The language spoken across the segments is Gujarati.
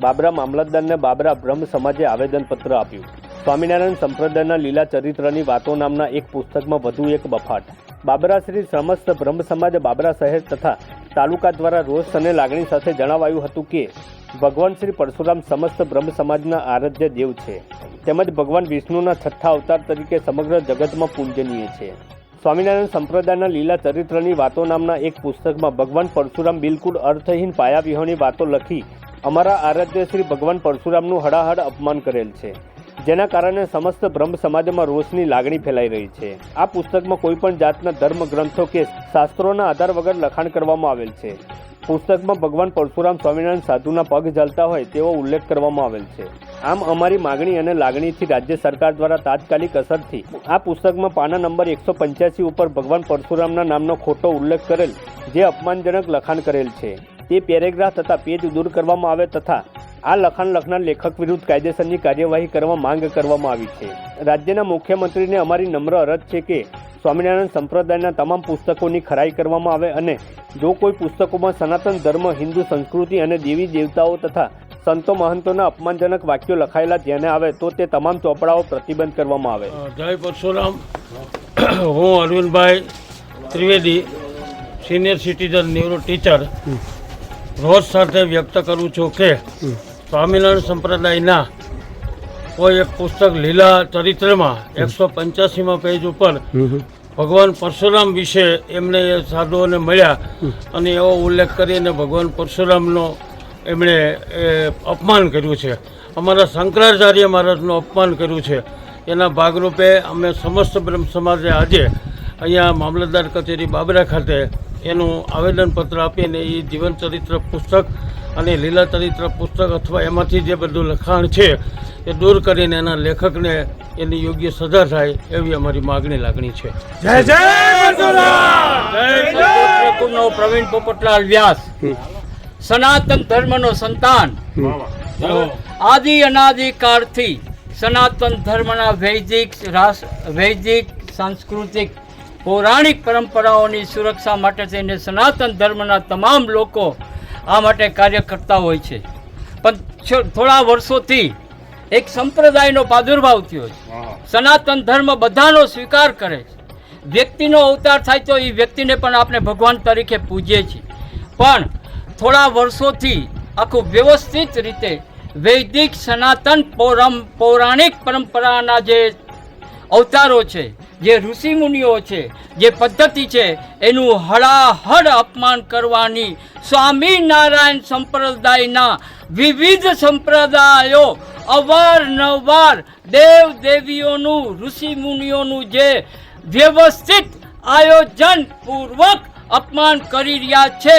બાબરા મામલતદારને બાબરા બ્રહ્મ સમાજે આવેદનપત્ર આપ્યું. સ્વામિનારાયણ સંપ્રદાયના લીલા ચરિત્રની વાતો નામના એક પુસ્તકમાં વધુ એક બફાટ. બાબરા શ્રી સમસ્ત બ્રહ્મ સમાજ બાબરા શહેર તથા તાલુકા દ્વારા રોષ અને લાગણી સાથે જણાવાયું હતું કે, ભગવાન શ્રી પરશુરામ સમસ્ત બ્રહ્મ સમાજના આરાધ્ય દેવ છે. તેમજ ભગવાન વિષ્ણુના છઠ્ઠા અવતાર તરીકે સમગ્ર જગતમાં પૂજનીય છે. સ્વામિનારાયણ સંપ્રદાયના લીલા ચરિત્રની વાતો નામના એક પુસ્તકમાં ભગવાન પરશુરામ બિલકુલ અર્થહીન પાયાવિહોણી વાતો લખી અમારા આરાધ્ય શ્રી ભગવાન પરશુરામનું હડાહડ અપમાન કરેલ છે. જેના કારણે સમસ્ત બ્રહ્મ સમાજમાં રોષની લાગણી ફેલાઈ રહી છે. આ પુસ્તકમાં કોઈ પણ જાતના ધર્મ ગ્રંથો કે શાસ્ત્રોના આધાર વગર લખાણ કરવામાં આવેલ છે. પુસ્તકમાં ભગવાન પરશુરામ સ્વામિનારાયણ સાધુના પગ ઝાલતા હોય તેવો ઉલ્લેખ કરવામાં આવેલ છે. આમ અમારી માગણી અને લાગણીથી રાજ્ય સરકાર દ્વારા તાત્કાલિક અસરથી આ પુસ્તકમાં પાના નંબર એકસો પંચ્યાસી ઉપર ભગવાન પરશુરામના નામનો ખોટો ઉલ્લેખ કરેલ, જે અપમાનજનક લખાણ કરેલ છે. તે પેરેગ્રાફ તથા પેજ દૂર કરવામાં આવે તથા આ લખાણ લખનાર લેખક વિરુદ્ધ કાયદેસરની કાર્યવાહી કરવા માંગ કરવામાં આવી છે. રાજ્યના મુખ્યમંત્રીને અમારી નમ્ર અરજ છે કે સ્વામિનારાયણ સંપ્રદાયના તમામ પુસ્તકોની ખરાઈ કરવામાં આવે અને જો કોઈ પુસ્તકોમાં સનાતન ધર્મ હિન્દુ સંસ્કૃતિ અને દેવી દેવતાઓ તથા સંતો મહંતોના અપમાનજનક વાક્યો લખાયેલા ધ્યાને આવે તો તે તમામ ચોપડાઓ પ્રતિબંધ કરવામાં આવે. જય પરશુરામ. હું Arvindbhai Trivedi senior citizen neuro teacher. રોજ સાથે વ્યક્ત કરું છું કે સ્વામિનારાયણ સંપ્રદાયના કોઈ એક પુસ્તક લીલા ચરિત્રમાં એકસો પંચ્યાસીમાં પેજ ઉપર ભગવાન પરશુરામ વિશે એમને એ સાધુઓને મળ્યા અને એવો ઉલ્લેખ કરીને ભગવાન પરશુરામનો એમણે એ અપમાન કર્યું છે. અમારા શંકરાચાર્ય મહારાજનું અપમાન કર્યું છે. એના ભાગરૂપે અમે સમસ્ત બ્રહ્મ સમાજે આજે અહીંયા મામલતદાર કચેરી બાબરા ખાતે એનું આવેદનપત્ર આપીને એ જીવન ચરિત્ર પુસ્તક અને લીલા ચરિત્ર પુસ્તક અથવા એમાંથી જે બધું લખાણ છે એ દૂર કરીને એના લેખકને એની યોગ્ય સજા થાય એવી અમારી માગણી લાગણી છે. કુળનો પ્રવીણ પોપટલાલ વ્યાસ. સનાતન ધર્મનો સંતાન. આદિ અનાદિ કાળથી સનાતન ધર્મના વૈદિક રાસ- વૈદિક સાંસ્કૃતિક પૌરાણિક પરંપરાઓની સુરક્ષા માટે થઈને સનાતન ધર્મના તમામ લોકો આ માટે કાર્ય કરતા હોય છે. પણ થોડા વર્ષોથી એક સંપ્રદાયનો પ્રાદુર્ભાવ થયો છે. સનાતન ધર્મ બધાનો સ્વીકાર કરે છે. વ્યક્તિનો અવતાર થાય તો એ વ્યક્તિને પણ આપણે ભગવાન તરીકે પૂજીએ છીએ. પણ થોડા વર્ષોથી આખું વ્યવસ્થિત રીતે વૈદિક સનાતન પૌરમ પૌરાણિક પરંપરાના જે અવતારો છે જે ઋષિમુનિઓ છે, જે પદ્ધતિ છે, એનું હળાહળ અપમાન કરવાની સ્વામિનારાયણ સંપ્રદાયના વિવિધ સંપ્રદાયો અવારનવાર દેવ દેવીઓનું ઋષિમુનિઓનું જે વ્યવસ્થિત આયોજન પૂર્વક અપમાન કરી રહ્યા છે,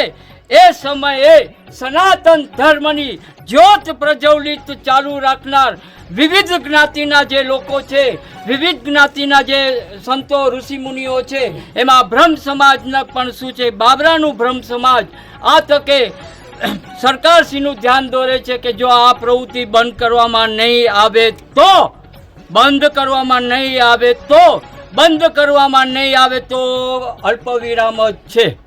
એ સમયે સનાતન ધર્મની જ્યોત પ્રજ્વલિત ચાલુ રાખનાર વિવિધ જ્ઞાતિના જે લોકો છે વિવિધ જ્ઞાતિના જે સંતો ઋષિમુનિઓ છે એમાં બ્રહ્મ સમાજના પણ શું છે બાબરાનું બ્રહ્મ સમાજ આ તકે સરકારશ્રીનું ધ્યાન દોરે છે કે જો આ પ્રવૃત્તિ બંધ કરવામાં નહીં આવે તો બંધ કરવામાં નહીં આવે તો બંધ કરવામાં નહીં આવે તો અલ્પ વિરામ જ છે.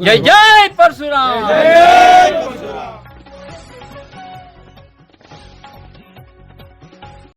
જય જય પરશુરામ.